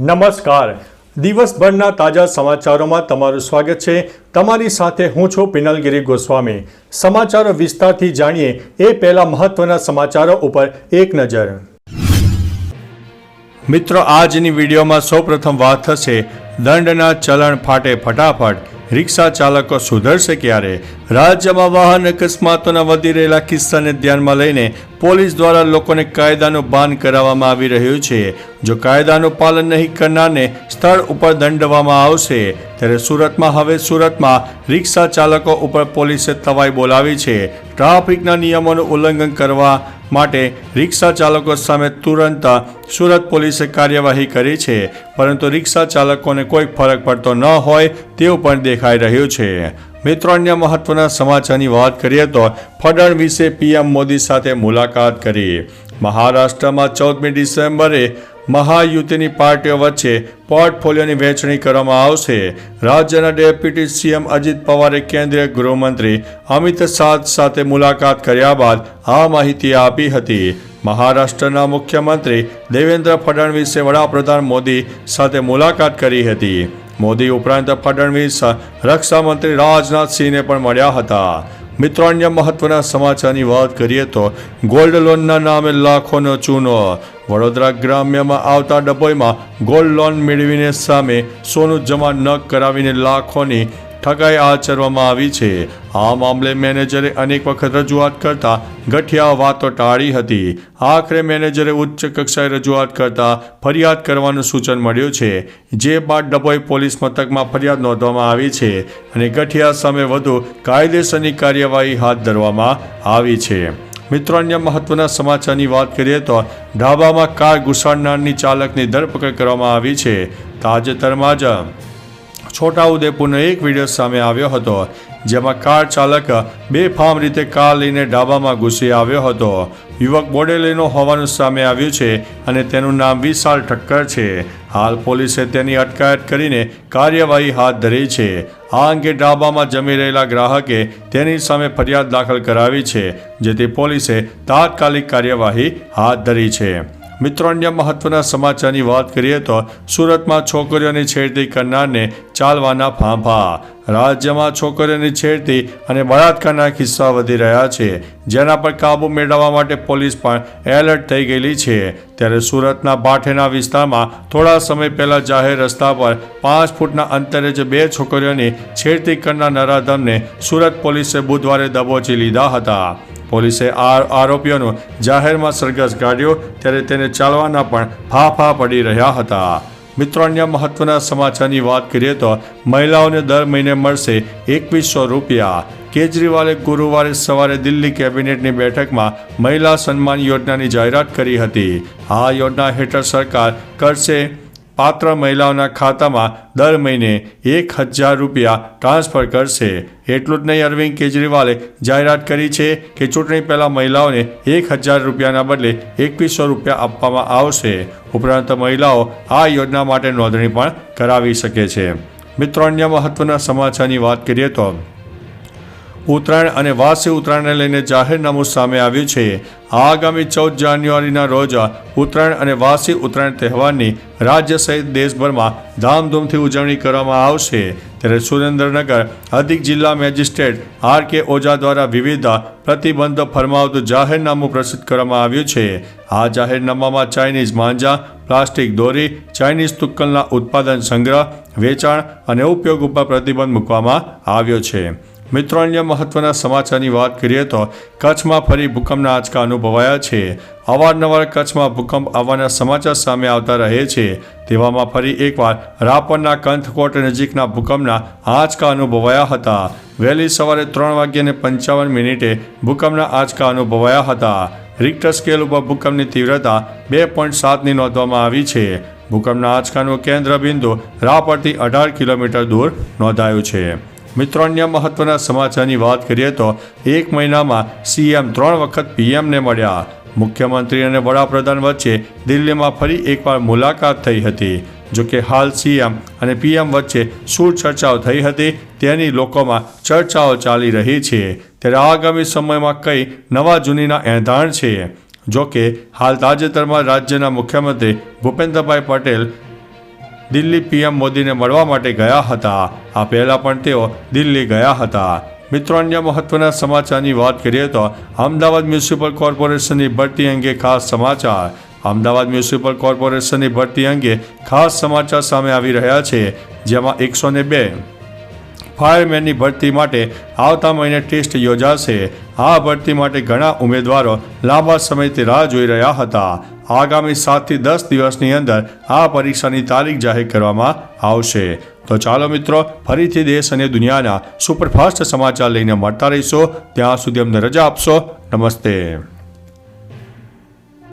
નમસ્કાર. દિવસભરના તાજા સમાચારોમાં તમારું સ્વાગત છે. તમારી સાથે હું છું પિનલગીરી ગોસ્વામી. સમાચારો વિસ્તારથી જાણીએ એ પહેલા મહત્વના સમાચારો ઉપર એક નજર. મિત્રો, આજની વિડીયોમાં સૌપ્રથમ વાત થશે દંડના ચલણ ફાટે ફટાફટ. રિક્ષા ચાલકો સુધરશે ક્યારે? રાજ્યમાં વાહન અકસ્માતોના વધી રહેલા કિસ્સાને ધ્યાનમાં લઈને પોલીસ દ્વારા લોકોને કાયદાનું ભાન કરાવવામાં આવી રહ્યું છે. જો કાયદાનું પાલન નહીં કરનારને સ્થળ ઉપર દંડવામાં આવશે. ત્યારે સુરતમાં હવે સુરતમાં રિક્ષા ચાલકો ઉપર પોલીસે તવાઈ બોલાવી છે. ટ્રાફિકના નિયમોનું ઉલ્લંઘન કરવા માટે રિક્ષા ચાલકો સામે તુરંત સુરત પોલીસે કાર્યવાહી કરી છે. પરંતુ રિક્ષા ચાલકોને કોઈ ફરક પડતો ન હોય તેવું પણ દેખાઈ રહ્યું છે. મિત્રો, અન્ય મહત્વના સમાચારની વાત કરીએ તો ફડણવીસે પીએમ મોદી સાથે મુલાકાત કરી. મહારાષ્ટ્રમાં ચૌદમી ડિસેમ્બરે મહાયુતિની પાર્ટીઓ વચ્ચે પોર્ટફોલિયોની વહેંચણી કરવામાં આવશે. રાજ્યના ડેપ્યુટી સીએમ અજીત પવારે કેન્દ્રીય ગૃહમંત્રી અમિત શાહ સાથે મુલાકાત કર્યા બાદ આ માહિતી આપી હતી. મહારાષ્ટ્રના મુખ્યમંત્રી દેવેન્દ્ર ફડણવીસે વડાપ્રધાન મોદી સાથે મુલાકાત કરી હતી. મોદી ઉપરાંત ફડણવીસ રક્ષામંત્રી રાજનાથસિંહને પણ મળ્યા હતા. મિત્રો, અન્ય મહત્વના સમાચારની વાત કરીએ તો ગોલ્ડ લોનના નામે લાખોનો ચૂનો. વડોદરા ગ્રામ્યમાં આવતા ડભોઈમાં ગોલ્ડ લોન મેળવીને સામે સોનું જમા ન કરાવીને લાખોની ઠગાઈ આચરવામાં આવી છે. આ મામલે મેનેજરે અનેક વખત રજૂઆત કરતા ગઠિયા વાતો ટાળી હતી. આખરે મેનેજરે ઉચ્ચ કક્ષાએ રજૂઆત કરતા ફરિયાદ કરવાનું સૂચન મળ્યું છે. જે બાદ ડભોઈ પોલીસ મથકમાં ફરિયાદ નોંધવામાં આવી છે અને ગઠિયા સામે વધુ કાયદેસરની કાર્યવાહી હાથ ધરવામાં આવી છે. મિત્રો, અન્ય મહત્વના સમાચારની વાત કરીએ તો ઢાબામાં કાર ઘુસાડનારની ચાલકની ધરપકડ કરવામાં આવી છે. તાજેતરમાં જ છોટાઉદેપુરનો એક વીડિયો સામે આવ્યો હતો, જેમાં કાર ચાલક બેફામ રીતે કાર લઈને ડાબામાં ઘૂસી આવ્યો હતો. યુવક બોડેલીનો હોવાનું સામે આવ્યું છે અને તેનું નામ વિશાલ ઠક્કર છે. હાલ પોલીસે તેની અટકાયત કરીને કાર્યવાહી હાથ ધરી છે. આ અંગે ડાબામાં જમી રહેલા ગ્રાહકે તેની સામે ફરિયાદ દાખલ કરાવી છે, જેથી પોલીસે તાત્કાલિક કાર્યવાહી હાથ ધરી છે. મિત્રો, અન્ય મહત્વના સમાચારની વાત કરીએ તો સુરતમાં છોકરીઓની છેડતી કરનારને ચાલવાના ફાંફા. રાજ્યમાં છોકરીઓની છેડતી અને બળાત્કારના કિસ્સા વધી રહ્યા છે. જેના પર કાબુ મેળવવા માટે પોલીસ પણ એલર્ટ થઈ ગયેલી છે. ત્યારે સુરતના બાઠેના વિસ્તારમાં થોડા સમય પહેલાં જાહેર રસ્તા પર પાંચ ફૂટના અંતરે જ બે છોકરીઓની છેડતી કરનાર નરાધમને સુરત પોલીસે બુધવારે દબોચી લીધા હતા. પોલીસે આ આરોપીઓનો જાહેરમાં સરઘસ કાઢ્યો, ત્યારે તેને ચાલવાના પણ ફાફા પડી રહ્યા હતા. મિત્રો, અન્ય મહત્વના સમાચારની વાત કરીએ તો મહિલાઓને દર મહિને મળશે એકવીસો રૂપિયા. કેજરીવાલે ગુરુવારે સવારે દિલ્હી કેબિનેટની બેઠકમાં મહિલા સન્માન યોજનાની જાહેરાત કરી હતી. આ યોજના હેઠળ સરકાર કરશે પાત્ર મહિલાઓના ખાતામાં દર મહિને એક હજાર રૂપિયા ટ્રાન્સફર કરશે. એટલું જ નહીં, અરવિંદ કેજરીવાલે જાહેરાત કરી છે કે ચૂંટણી પહેલાં મહિલાઓને એક હજાર રૂપિયાના બદલે એકવીસો રૂપિયા આપવામાં આવશે. ઉપરાંત મહિલાઓ આ યોજના માટે નોંધણી પણ કરાવી શકે છે. મિત્રો, અન્ય મહત્વના સમાચારની વાત કરીએ તો ઉત્તરાયણ અને વાસી ઉત્તરાયણને લઈને જાહેરનામું સામે આવ્યું છે. આગામી ચૌદ જાન્યુઆરીના રોજ ઉત્તરાયણ અને વાસી ઉત્તરાયણ તહેવારની રાજ્ય સહિત દેશભરમાં ધામધૂમથી ઉજવણી કરવામાં આવશે. ત્યારે સુરેન્દ્રનગર અધિક જિલ્લા મેજિસ્ટ્રેટ આર કે ઓઝા દ્વારા વિવિધ પ્રતિબંધ ફરમાવતું જાહેરનામું પ્રસિદ્ધ કરવામાં આવ્યું છે. આ જાહેરનામામાં ચાઇનીઝ માંજા, પ્લાસ્ટિક દોરી, ચાઇનીઝ તુક્કલના ઉત્પાદન સંગ્રહ, વેચાણ અને ઉપયોગ ઉપર પ્રતિબંધ મૂકવામાં આવ્યો છે. મિત્રો, અન્ય મહત્વના સમાચારની વાત કરીએ તો કચ્છમાં ફરી ભૂકંપના આંચકા અનુભવાયા છે. અવારનવાર કચ્છમાં ભૂકંપ આવવાના સમાચાર સામે આવતા રહે છે. તેવામાં ફરી એકવાર રાપરના કંથકોટ નજીકના ભૂકંપના આંચકા અનુભવાયા હતા. વહેલી સવારે ત્રણ વાગ્યાને પંચાવન મિનિટે ભૂકંપના આંચકા અનુભવાયા હતા. રિક્ટર સ્કેલ ઉપર ભૂકંપની તીવ્રતા બે પોઈન્ટ સાતની નોંધવામાં આવી છે. ભૂકંપના આંચકાનું કેન્દ્ર બિંદુ રાપરથી અઢાર કિલોમીટર દૂર નોંધાયું છે. મિત્રો, અન્ય મહત્વના સમાચારની વાત કરીએ તો એક મહિનામાં સીએમ ત્રણ વખત પીએમને મળ્યા. મુખ્યમંત્રી અને વડાપ્રધાન વચ્ચે દિલ્હીમાં ફરી એકવાર મુલાકાત થઈ હતી. જોકે હાલ સીએમ અને પીએમ વચ્ચે શું ચર્ચાઓ થઈ હતી તેની લોકોમાં ચર્ચાઓ ચાલી રહી છે. ત્યારે આગામી સમયમાં કઈ નવા જૂનીના એંધાણ છે. જોકે હાલ તાજેતરમાં રાજ્યના મુખ્યમંત્રી ભૂપેન્દ્રભાઈ પટેલ દિલ્હી પીએમ મોદીને મળવા માટે ગયા હતા. આ પહેલાં પણ તેઓ દિલ્હી ગયા હતા. મિત્રો, અન્ય મહત્વના સમાચારની વાત કરીએ તો અમદાવાદ મ્યુનિસિપલ કોર્પોરેશનની ભરતી અંગે ખાસ સમાચાર. અમદાવાદ મ્યુનિસિપલ કોર્પોરેશનની ભરતી અંગે ખાસ સમાચાર સામે આવી રહ્યા છે, જેમાં એકસો ને બે ફાયરમેનની ભરતી માટે આવતા મહિને ટેસ્ટ યોજાશે. આ ભરતી માટે ઘણા ઉમેદવારો લાંબા સમયથી રાહ જોઈ રહ્યા હતા. આગામી સાતથી દસ દિવસની અંદર આ પરીક્ષાની તારીખ જાહેર કરવામાં આવશે. તો ચાલો મિત્રો, ફરીથી દેશ અને દુનિયાના સુપરફાસ્ટ સમાચાર લઈને મળતા રહીશો. ત્યાં સુધી અમને રજા આપશો. નમસ્તે.